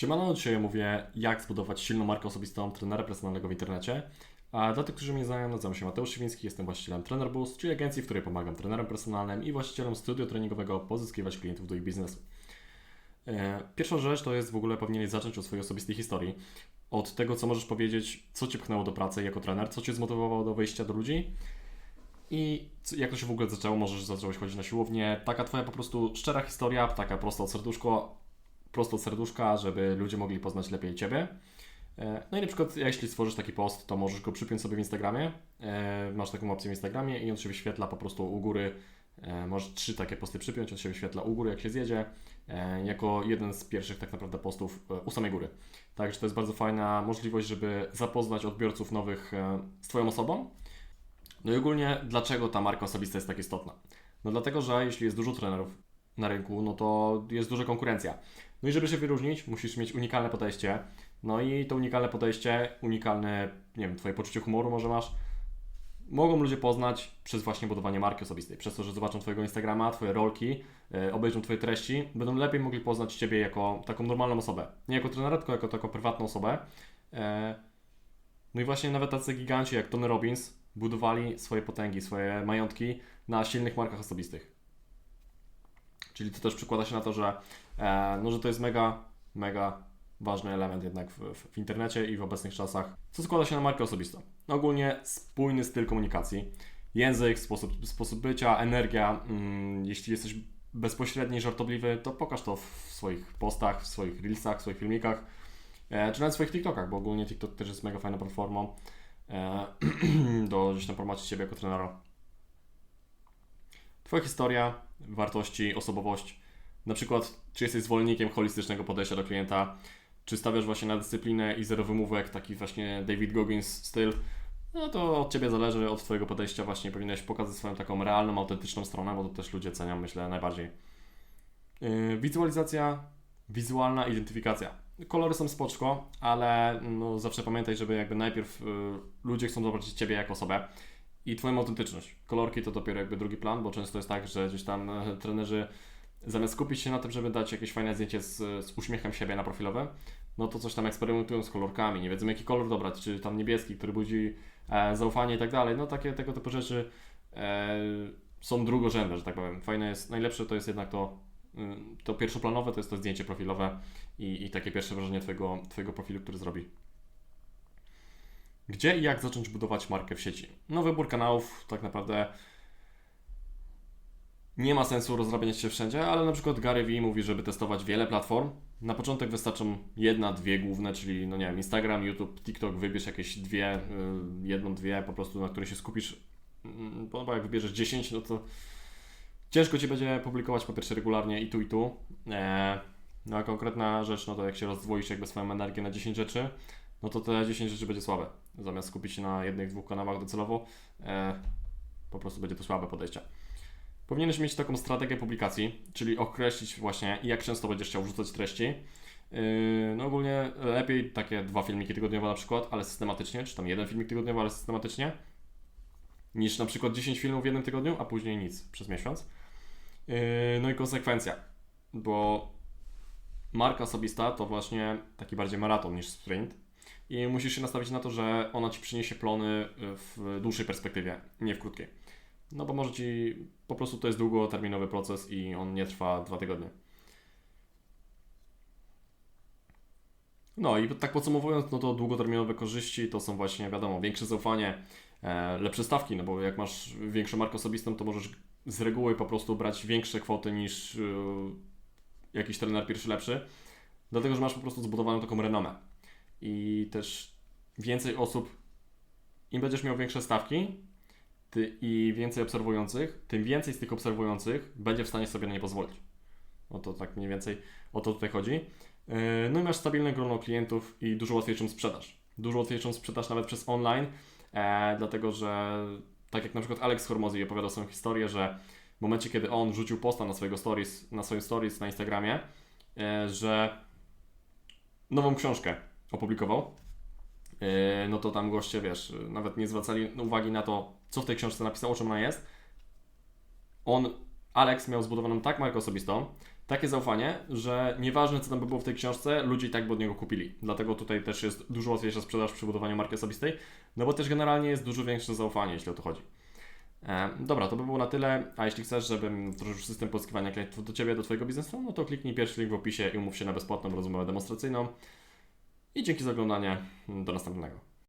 Siemano, dzisiaj mówię, jak zbudować silną markę osobistą trenera personalnego w internecie. A dla tych, którzy mnie znają, nazywam się Mateusz Siwiński, jestem właścicielem Trainer Boost, czyli agencji, w której pomagam trenerom personalnym i właścicielom studio treningowego pozyskiwać klientów do ich biznesu. E, Pierwsza rzecz to jest w ogóle powinieneś zacząć od swojej osobistej historii. Od tego, co możesz powiedzieć, co Cię pchnęło do pracy jako trener, co Cię zmotywowało do wejścia do ludzi i jak to się w ogóle zaczęło, możesz zacząłeś chodzić na siłownię. Taka Twoja po prostu szczera historia, taka prosto od serduszko, prosto od serduszka, żeby ludzie mogli poznać lepiej Ciebie. E, No i na przykład, jeśli stworzysz taki post, to możesz go przypiąć sobie w Instagramie. E, Masz taką opcję w Instagramie i on się wyświetla po prostu u góry. E, Możesz trzy takie posty przypiąć, on się wyświetla u góry, jak się zjedzie, jako jeden z pierwszych tak naprawdę postów u samej góry. Także to jest bardzo fajna możliwość, żeby zapoznać odbiorców nowych z Twoją osobą. No i ogólnie, dlaczego ta marka osobista jest tak istotna? No dlatego, że jeśli jest dużo trenerów na rynku, no to jest duża konkurencja. No i żeby się wyróżnić, musisz mieć unikalne podejście. No i to unikalne podejście, unikalne, nie wiem, Twoje poczucie humoru może masz, mogą ludzie poznać przez właśnie budowanie marki osobistej. Przez to, że zobaczą Twojego Instagrama, Twoje rolki, e, obejrzą Twoje treści, będą lepiej mogli poznać Ciebie jako taką normalną osobę. Nie jako trenera, tylko jako taką prywatną osobę. E, No i właśnie nawet tacy giganci jak Tony Robbins budowali swoje potęgi, swoje majątki na silnych markach osobistych. Czyli to też przekłada się na to, że, e, no, że to jest mega, mega ważny element jednak w, w, internecie i w obecnych czasach, co składa się na markę osobistą. Ogólnie spójny styl komunikacji, język, sposób, sposób bycia, energia. Mm, jeśli jesteś bezpośredni i żartobliwy, to pokaż to w swoich postach, w swoich reelsach, w swoich filmikach, e, czy nawet w swoich TikTokach, bo ogólnie TikTok też jest mega fajną platformą e, do gdzieś tam promocji siebie jako trenera. Twoja historia, wartości, osobowość. Na przykład, czy jesteś zwolennikiem holistycznego podejścia do klienta, czy stawiasz właśnie na dyscyplinę i zero wymówek, taki właśnie David Goggins styl. No to od Ciebie zależy, od Twojego podejścia właśnie powinieneś pokazać swoją taką realną, autentyczną stronę, bo to też ludzie cenią, myślę, najbardziej. Yy, wizualizacja, wizualna identyfikacja. Kolory są spoczko, ale no, zawsze pamiętaj, żeby jakby najpierw y, ludzie chcą zobaczyć Ciebie jako osobę i Twoją autentyczność. Kolorki to dopiero jakby drugi plan, bo często jest tak, że gdzieś tam e, trenerzy zamiast skupić się na tym, żeby dać jakieś fajne zdjęcie z, z uśmiechem siebie na profilowe, no to coś tam eksperymentują z kolorkami, nie wiedzą jaki kolor dobrać, czy tam niebieski, który budzi e, zaufanie i tak dalej. No takie tego typu rzeczy e, są drugorzędne, że tak powiem. Fajne jest, najlepsze to jest jednak to, ym, to pierwszoplanowe, to jest to zdjęcie profilowe i, i takie pierwsze wrażenie twojego, twojego profilu, który zrobi. Gdzie i jak zacząć budować markę w sieci? No wybór kanałów tak naprawdę nie ma sensu rozrabiać się wszędzie, ale na przykład Gary Vee mówi, żeby testować wiele platform. Na początek wystarczą jedna, dwie główne, czyli no nie wiem, Instagram, YouTube, TikTok, wybierz jakieś dwie, y, jedną, dwie po prostu, na które się skupisz. Mm, Bo jak wybierzesz 10, no to ciężko Ci będzie publikować po pierwsze regularnie i tu i tu. E, No a konkretna rzecz, no to jak się rozdwoisz jakby swoją energię na 10 rzeczy, no to te 10 rzeczy będzie słabe. Zamiast skupić się na jednych, dwóch kanałach docelowo, e, po prostu będzie to słabe podejście. Powinieneś mieć taką strategię publikacji, czyli określić właśnie, jak często będziesz chciał wrzucać treści. Yy, No ogólnie lepiej takie dwa filmiki tygodniowo na przykład, ale systematycznie, czy tam jeden filmik tygodniowo, ale systematycznie, niż na przykład 10 filmów w jednym tygodniu, a później nic przez miesiąc. Yy, No i konsekwencja, bo marka osobista to właśnie taki bardziej maraton niż sprint i musisz się nastawić na to, że ona Ci przyniesie plony w dłuższej perspektywie, nie w krótkiej. No bo może Ci, po prostu to jest długoterminowy proces i on nie trwa dwa tygodnie. No i tak podsumowując, no to długoterminowe korzyści to są właśnie, wiadomo, większe zaufanie, e, lepsze stawki, no bo jak masz większą markę osobistą, to możesz z reguły po prostu brać większe kwoty niż e, jakiś trener pierwszy lepszy, dlatego że masz po prostu zbudowaną taką renomę. I też więcej osób, im będziesz miał większe stawki, ty, i więcej obserwujących, tym więcej z tych obserwujących będzie w stanie sobie na nie pozwolić. No to tak mniej więcej o to tutaj chodzi. Yy, No i masz stabilne grono klientów i dużo łatwiejszą sprzedaż. Dużo łatwiejszą sprzedaż nawet przez online, e, dlatego że tak jak na przykład Alex Hormozy opowiadał swoją historię, że w momencie, kiedy on rzucił posta na swojego stories, na swoim stories na Instagramie, e, że nową książkę opublikował, e, no to tam goście, wiesz, nawet nie zwracali uwagi na to, co w tej książce napisał, o czym ona jest. On, Alex, miał zbudowaną tak markę osobistą, takie zaufanie, że nieważne co tam by było w tej książce, ludzie i tak by od niego kupili. Dlatego tutaj też jest dużo łatwiejsza sprzedaż przy budowaniu marki osobistej, no bo też generalnie jest dużo większe zaufanie, jeśli o to chodzi. E, dobra, to by było na tyle, a jeśli chcesz, żebym wdrożył system pozyskiwania klientów do Ciebie, do Twojego biznesu, no to kliknij pierwszy link w opisie i umów się na bezpłatną rozmowę demonstracyjną. I dzięki za oglądanie, do następnego.